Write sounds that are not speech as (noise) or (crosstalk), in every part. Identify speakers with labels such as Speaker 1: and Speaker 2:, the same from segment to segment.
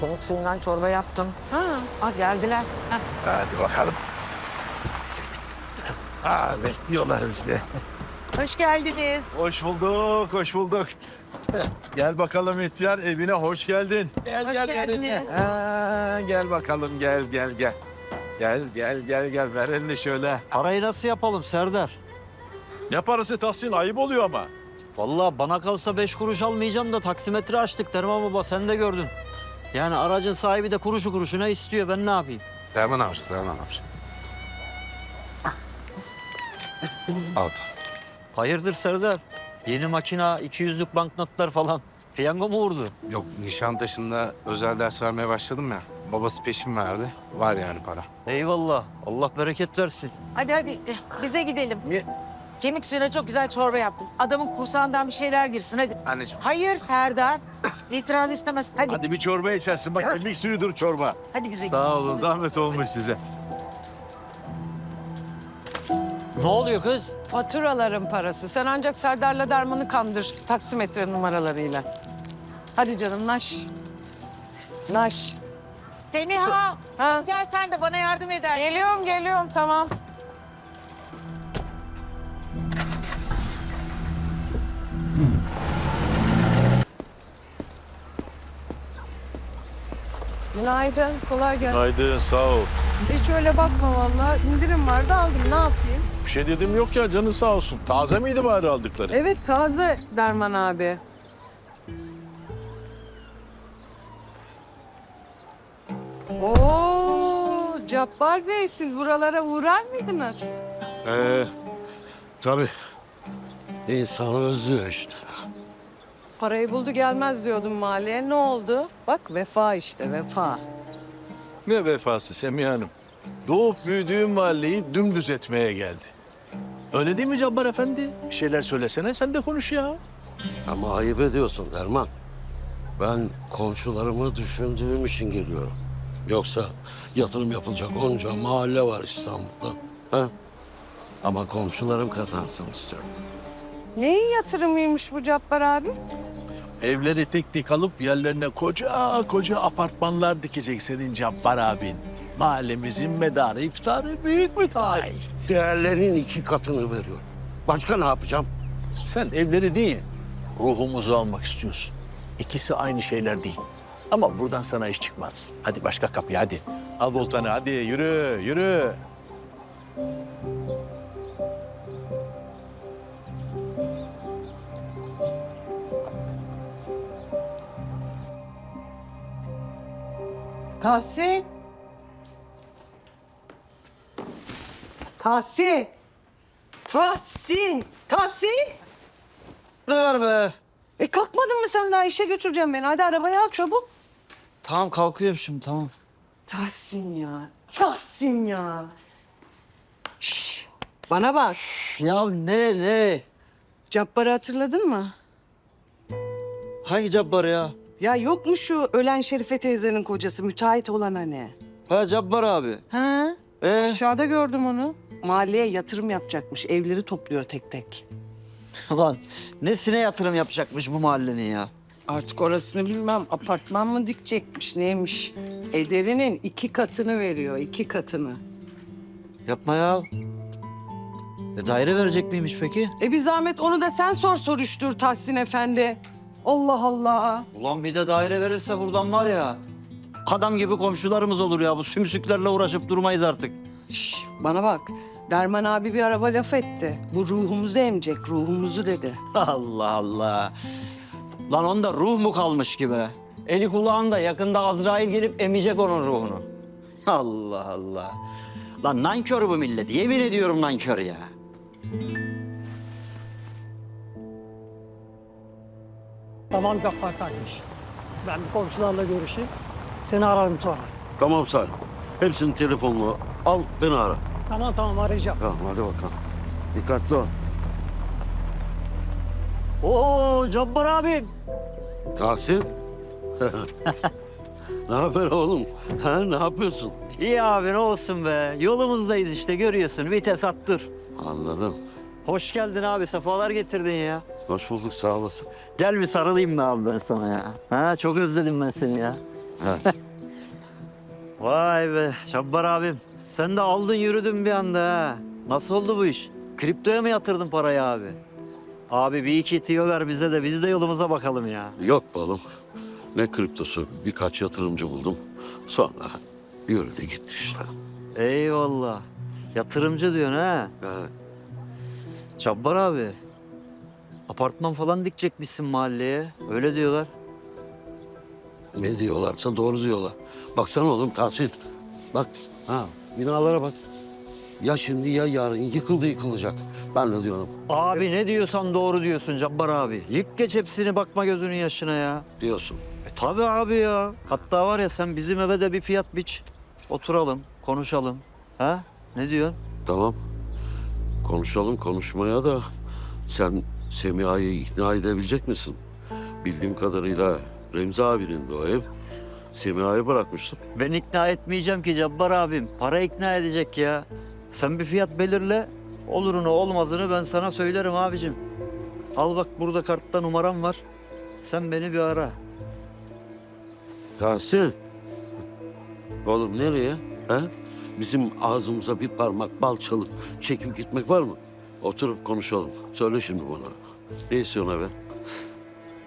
Speaker 1: Pamuk suyundan çorba yaptım. Ha, ah geldiler. Ha.
Speaker 2: Hadi bakalım. Aa, bekliyorlar bizi.
Speaker 1: Hoş geldiniz.
Speaker 2: Hoş bulduk, hoş bulduk. Gel bakalım ihtiyar, evine hoş geldin. Gel,
Speaker 1: Hoş
Speaker 2: gel,
Speaker 1: geldiniz.
Speaker 2: gel. Ha, gel bakalım, gel, gel, gel. Gel, gel, gel, gel. Ver elini şöyle.
Speaker 3: Parayı nasıl yapalım Serdar?
Speaker 2: Ne parası Tahsin? Ayıp oluyor ama.
Speaker 3: Vallahi bana kalsa beş kuruş almayacağım da taksimetre açtık Derman Baba sen de gördün. Yani aracın sahibi de kuruşu kuruşuna istiyor ben ne yapayım?
Speaker 2: Tamam amca, tamam amca. Al.
Speaker 3: Hayırdır Serdar? Yeni makina, 200'lük banknotlar falan. Piyango mu vurdu?
Speaker 4: Yok Nişantaşı'nda özel ders vermeye başladım ya. Babası peşin verdi. Var yani para.
Speaker 3: Eyvallah. Allah bereket versin.
Speaker 1: Hadi hadi bize gidelim.
Speaker 2: Niye?
Speaker 1: Kemik suyuna çok güzel çorba yaptım. Adamın kursağından bir şeyler girsin hadi.
Speaker 4: Anneciğim.
Speaker 1: Hayır Serdar. İtiraz istemez. Hadi, hadi,
Speaker 2: Hadi bir çorba içersin. Bak kemik suyudur çorba.
Speaker 1: bize gidelim.
Speaker 2: Sağ olun, zahmet olmuş size.
Speaker 3: Ne oluyor kız?
Speaker 5: Faturaların parası. Sen ancak Serdar'la Derman'ı kandır taksimetre numaralarıyla. Hadi canım naş. Naş.
Speaker 1: Semiha.
Speaker 5: Ha.
Speaker 1: Gel sen de bana yardım eder.
Speaker 5: Geliyorum geliyorum tamam. Günaydın, kolay gelsin.
Speaker 2: Haydi, sağ ol.
Speaker 5: Hiç öyle bakma vallahi. İndirim vardı aldım, ne yapayım?
Speaker 2: Bir şey dedim yok ya, canın sağ olsun. Taze miydi bari aldıkları?
Speaker 5: Evet, taze Derman abi. Oo, Cabbar Bey siz buralara uğrar mıydınız?
Speaker 6: Ee, tabii. İnsanı özlüyor işte.
Speaker 5: Parayı buldu gelmez diyordum mahalleye. Ne oldu? Bak vefa işte vefa.
Speaker 2: Ne vefası Semiha Hanım? Doğup büyüdüğüm mahalleyi dümdüz etmeye geldi. Öyle değil mi Cabbar Efendi? Bir şeyler söylesene, sen de konuş ya.
Speaker 6: Ama ayıp ediyorsun Derman. Ben komşularımı düşündüğüm için geliyorum. Yoksa yatırım yapılacak onca mahalle var İstanbul'da. Ha? Ama komşularım kazansın istiyorum.
Speaker 5: Neyin yatırımıymış bu Cabbar abi?
Speaker 2: Evleri tek tek alıp yerlerine koca koca apartmanlar dikecek senin Cabbar abin. Mahallemizin medarı iftarı büyük müteahhit.
Speaker 6: Değerlerin iki katını veriyor. Başka ne yapacağım?
Speaker 2: Sen evleri değil, ruhumuzu almak istiyorsun. İkisi aynı şeyler değil. Ama buradan sana iş çıkmaz. Hadi başka kapıya hadi. Al voltanı hadi yürü yürü.
Speaker 5: Tahsin. Tahsin. Tahsin. Tahsin.
Speaker 3: Var be?
Speaker 5: E kalkmadın mı sen daha işe götüreceğim beni? Hadi arabayı al çabuk.
Speaker 3: Tamam kalkıyorum şimdi tamam.
Speaker 5: Tahsin ya. Tahsin ya. Şş, bana bak.
Speaker 3: Ya ne ne?
Speaker 5: Cabbar'ı hatırladın mı?
Speaker 3: Hangi Cabbar ya?
Speaker 5: Ya yok mu şu ölen Şerife teyzenin kocası müteahhit olan hani?
Speaker 3: Ha Cabbar abi.
Speaker 5: Ha?
Speaker 3: Ee?
Speaker 5: Aşağıda gördüm onu. Mahalleye yatırım yapacakmış. Evleri topluyor tek tek.
Speaker 3: Ulan nesine yatırım yapacakmış bu mahallenin ya?
Speaker 5: Artık orasını bilmem. Apartman mı dikecekmiş neymiş? Ederinin iki katını veriyor. iki katını.
Speaker 3: Yapma ya. E, daire verecek miymiş peki?
Speaker 5: E bir zahmet onu da sen sor soruştur Tahsin Efendi. Allah Allah.
Speaker 3: Ulan bir de daire verirse buradan var ya. Adam gibi komşularımız olur ya. Bu sümsüklerle uğraşıp durmayız artık.
Speaker 5: Şş, bana bak. Derman abi bir araba laf etti. Bu ruhumuzu emecek, ruhumuzu dedi.
Speaker 3: Allah Allah. Lan onda ruh mu kalmış gibi? Eli kulağında yakında Azrail gelip emecek onun ruhunu. Allah Allah. Lan nankör bu millet. Yemin ediyorum nankör ya.
Speaker 7: Tamam Gaffar kardeş. Ben bir komşularla görüşeyim. Seni ararım sonra.
Speaker 6: Tamam Salim. Hepsinin telefonunu al beni ara.
Speaker 7: Tamam tamam arayacağım.
Speaker 6: Tamam hadi bakalım. Dikkatli ol.
Speaker 3: Oo Cabbar abi.
Speaker 6: Tahsin. (laughs) ne haber oğlum? Ha, ne yapıyorsun?
Speaker 3: İyi abi ne olsun be. Yolumuzdayız işte görüyorsun. Vites attır.
Speaker 6: Anladım.
Speaker 3: Hoş geldin abi. Sefalar getirdin ya.
Speaker 6: Hoş bulduk sağ olasın.
Speaker 3: Gel bir sarılayım da abi ben sana ya. Ha çok özledim ben seni ya. (laughs) Vay be Şabbar abim. Sen de aldın yürüdün bir anda ha. Nasıl oldu bu iş? Kriptoya mı yatırdın parayı abi? Abi bir iki tiyo ver bize de biz de yolumuza bakalım ya.
Speaker 6: Yok balım. Ne kriptosu birkaç yatırımcı buldum. Sonra yürüdü gitti işte.
Speaker 3: Eyvallah. Yatırımcı diyorsun ha.
Speaker 6: Ha.
Speaker 3: Cabbar abi. Apartman falan dikecekmişsin mahalleye. Öyle diyorlar.
Speaker 6: Ne diyorlarsa doğru diyorlar. Baksana oğlum Tahsin. Bak ha binalara bak. Ya şimdi ya yarın yıkıldı yıkılacak. Ben de diyorum
Speaker 3: Abi ne diyorsan doğru diyorsun Cabbar abi. Yık geç hepsini bakma gözünün yaşına ya.
Speaker 6: diyorsun.
Speaker 3: E tabii abi ya. Hatta var ya sen bizim eve de bir fiyat biç. Oturalım, konuşalım. Ha? Ne diyorsun?
Speaker 6: Tamam. Konuşalım konuşmaya da sen Semiha'yı ikna edebilecek misin? Bildiğim kadarıyla Remzi abinin de o ev. Semiha'yı bırakmıştım.
Speaker 3: Ben ikna etmeyeceğim ki Cabbar abim. Para ikna edecek ya. Sen bir fiyat belirle. Olurunu olmazını ben sana söylerim abicim. Al bak burada kartta numaram var. Sen beni bir ara.
Speaker 6: Tahsin. Oğlum nereye? Ha? Bizim ağzımıza bir parmak bal çalıp çekip gitmek var mı? Oturup konuşalım. Söyle şimdi bana. Ne istiyorsun abi?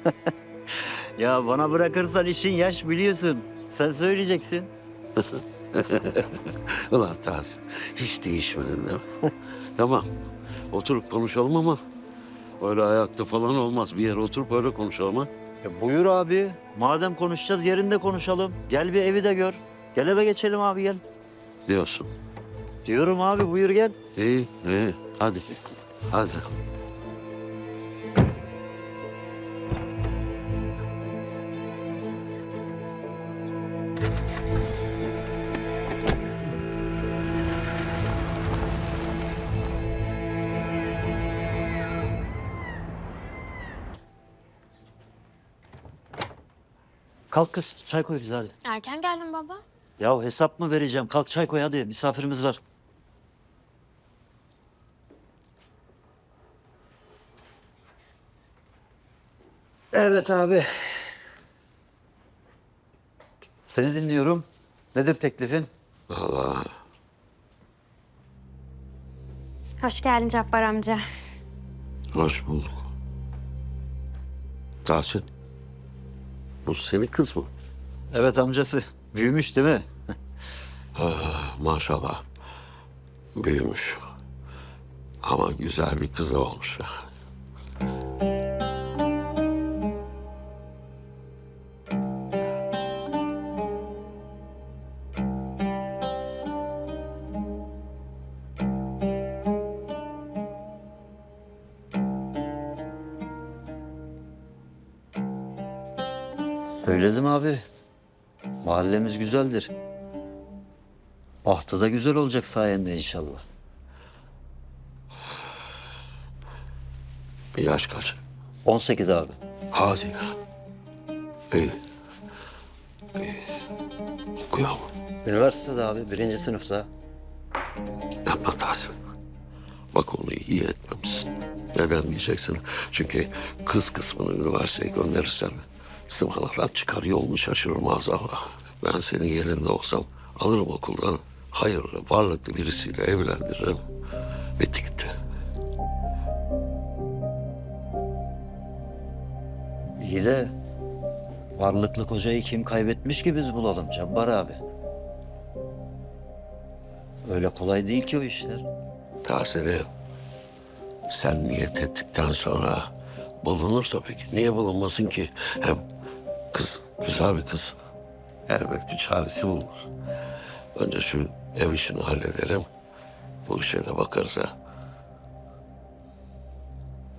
Speaker 6: (laughs)
Speaker 3: Ya bana bırakırsan işin yaş biliyorsun. Sen söyleyeceksin. (laughs)
Speaker 6: Ulan Tahsin hiç değişmedin değil mi? (laughs) tamam. Oturup konuşalım ama öyle ayakta falan olmaz. Bir yere oturup öyle konuşalım ha.
Speaker 3: E buyur abi. Madem konuşacağız yerinde konuşalım. Gel bir evi de gör. Gel eve geçelim abi gel.
Speaker 6: Diyorsun.
Speaker 3: Diyorum abi buyur gel.
Speaker 6: İyi, iyi. Hadi. Hadi.
Speaker 3: Kalk kız çay koy bize hadi.
Speaker 8: Erken geldin baba.
Speaker 3: Ya hesap mı vereceğim? Kalk çay koy hadi. Misafirimiz var. Evet abi. Seni dinliyorum. Nedir teklifin?
Speaker 6: Allah.
Speaker 8: Hoş geldin Cabbar amca.
Speaker 6: Hoş bulduk. Tahsin. Bu senin kız mı?
Speaker 3: Evet amcası. Büyümüş değil mi?
Speaker 6: Maşallah. Büyümüş. Ama güzel bir kız olmuş.
Speaker 3: Söyledim abi. Mahallemiz güzeldir. Bahtı da güzel olacak sayende inşallah.
Speaker 6: Yaş kaç?
Speaker 3: 18 abi.
Speaker 6: Hadi. İyi. İyi. Okuyor mu?
Speaker 3: Üniversitede abi birinci sınıfta.
Speaker 6: Yapma Tahsin. Bak onu iyi etmemişsin. Neden diyeceksin? Çünkü kız kısmını üniversiteye gönderirsen sıvanadan çıkar yolunu şaşırır maazallah. Ben senin yerinde olsam alırım okuldan hayırlı, varlıklı birisiyle evlendiririm. Bitti gitti.
Speaker 3: İyi de varlıklı kocayı kim kaybetmiş ki biz bulalım Cabbar abi. Öyle kolay değil ki o işler.
Speaker 6: Tahsin'i sen niyet ettikten sonra bulunursa peki niye bulunmasın ki? Hem kız güzel bir kız. Elbet bir çaresi bulunur. Önce şu ev işini halledelim. Bu işe de bakarız ha.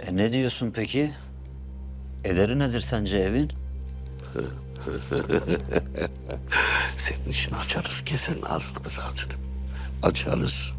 Speaker 3: E ne diyorsun peki? Ederi nedir sence evin? (laughs)
Speaker 6: Senin işini açarız. Keserin ağzını zaten. Açarız.